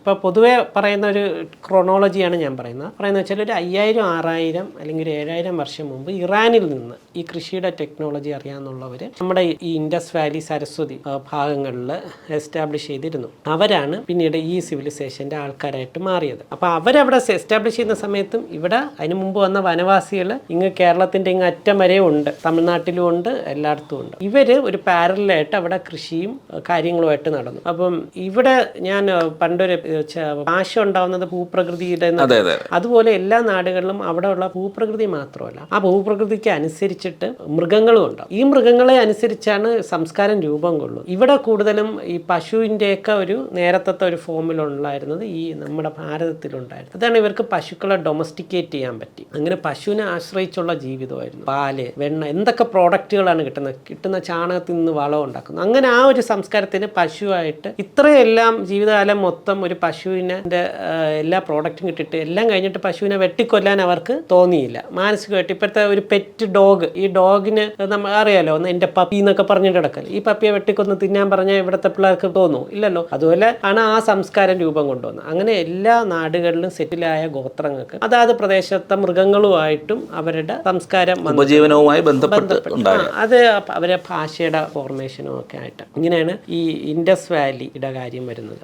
ഇപ്പോൾ പൊതുവേ പറയുന്ന ഒരു ക്രോണോളജിയാണ് ഞാൻ പറയുന്നത്. പറയുന്നത് വെച്ചാൽ ഒരു അയ്യായിരം ആറായിരം അല്ലെങ്കിൽ ഒരു ഏഴായിരം വർഷം മുമ്പ് ഇറാനിൽ നിന്ന് ഈ കൃഷിയുടെ ടെക്നോളജി അറിയാമെന്നുള്ളവർ നമ്മുടെ ഈ ഇൻഡസ് വാലി സരസ്വതി ഭാഗങ്ങളിൽ എസ്റ്റാബ്ലിഷ് ചെയ്തിരുന്നു. അവരാണ് പിന്നീട് ഈ സിവിലൈസേഷന്റെ ആൾക്കാരായിട്ട് മാറിയത്. അപ്പോൾ അവരവിടെ എസ്റ്റാബ്ലിഷ് ചെയ്യുന്ന സമയത്തും ഇവിടെ അതിന് മുമ്പ് വന്ന വനവാസികൾ ഇങ്ങ് കേരളത്തിന്റെ ഇങ്ങ് അറ്റം വരെ ഉണ്ട്. തമിഴ്നാട്ടിലും ഉണ്ട് എല്ലായിടത്തും ഉണ്ട്. ഇവർ ഒരു പാരലായിട്ട് അവിടെ കൃഷിയും കാര്യങ്ങളുമായിട്ട് നടന്നു. അപ്പം ഇവിടെ ഞാൻ പണ്ടൊരു ഭാഷ ഉണ്ടാവുന്നത് ഭൂപ്രകൃതിയുടെ അതുപോലെ എല്ലാ നാടുകളിലും അവിടെയുള്ള ഭൂപ്രകൃതി മാത്രമല്ല. ആ ഭൂപ്രകൃതിക്ക് അനുസരിച്ചിട്ട് മൃഗങ്ങളും ഉണ്ടാവും ഈ മൃഗങ്ങളെ അനുസരിച്ചാണ് സംസ്കാരം രൂപം കൊള്ളും ഇവിടെ കൂടുതലും ഈ പശുവിന്റെയൊക്കെ ഒരു നേരത്തെ ഒരു ഫോമിലുണ്ടായിരുന്നത് ഈ നമ്മുടെ ഭാരതത്തിലുണ്ടായിരുന്നു. അതാണ് ഇവർക്ക് പശുക്കളെ ഡൊമസ്റ്റിക്കേറ്റ് ചെയ്യാൻ പറ്റി. അങ്ങനെ പശുവിനെ ആശ്രയിച്ചുള്ള ജീവിതമായിരുന്നു. പാൽ വെണ്ണ എന്തൊക്കെ പ്രോഡക്റ്റുകളാണ് കിട്ടുന്നത്? കിട്ടുന്ന ചാണകത്തിൽ നിന്ന് വളം ഉണ്ടാക്കുന്നത് അങ്ങനെ ആ ഒരു സംസ്കാരത്തിന് പശുവായിട്ട് ഇത്രയെല്ലാം ജീവിതകാലം മൊത്തം ഒരു പശുവിനെ എല്ലാ പ്രോഡക്റ്റും കിട്ടിയിട്ട് എല്ലാം കഴിഞ്ഞിട്ട് പശുവിനെ വെട്ടിക്കൊല്ലാൻ അവർക്ക് തോന്നിയില്ല. മാനസികമായിട്ട് ഇപ്പോഴത്തെ ഒരു പെറ്റ് ഡോഗ് ഈ ഡോഗിന് നമ്മൾ അറിയാലോ ഒന്ന് എന്റെ പപ്പി എന്നൊക്കെ പറഞ്ഞിട്ട് കിടക്കൽ ഈ പപ്പിയെ വെട്ടിക്കൊന്ന് തിന്നാൻ പറഞ്ഞാൽ ഇവിടുത്തെ പിള്ളേർക്ക് തോന്നും. ഇല്ലല്ലോ. അതുപോലെ ആണ് ആ സംസ്കാരം രൂപം കൊണ്ടുവന്നത്. അങ്ങനെ എല്ലാ നാടുകളിലും സെറ്റിലായ ഗോത്രങ്ങൾക്ക് അതാത് പ്രദേശത്തെ മൃഗങ്ങളുമായിട്ടും അവരുടെ സംസ്കാരം ജീവനവുമായി ഉപജീവനവുമായി ബന്ധപ്പെട്ട് അത് അവരെ ഭാഷയുടെ ഫോർമേഷനും ഒക്കെ ആയിട്ട്. ഇങ്ങനെയാണ് ഈ ഇൻഡസ് വാലിയുടെ കാര്യം വരുന്നത്.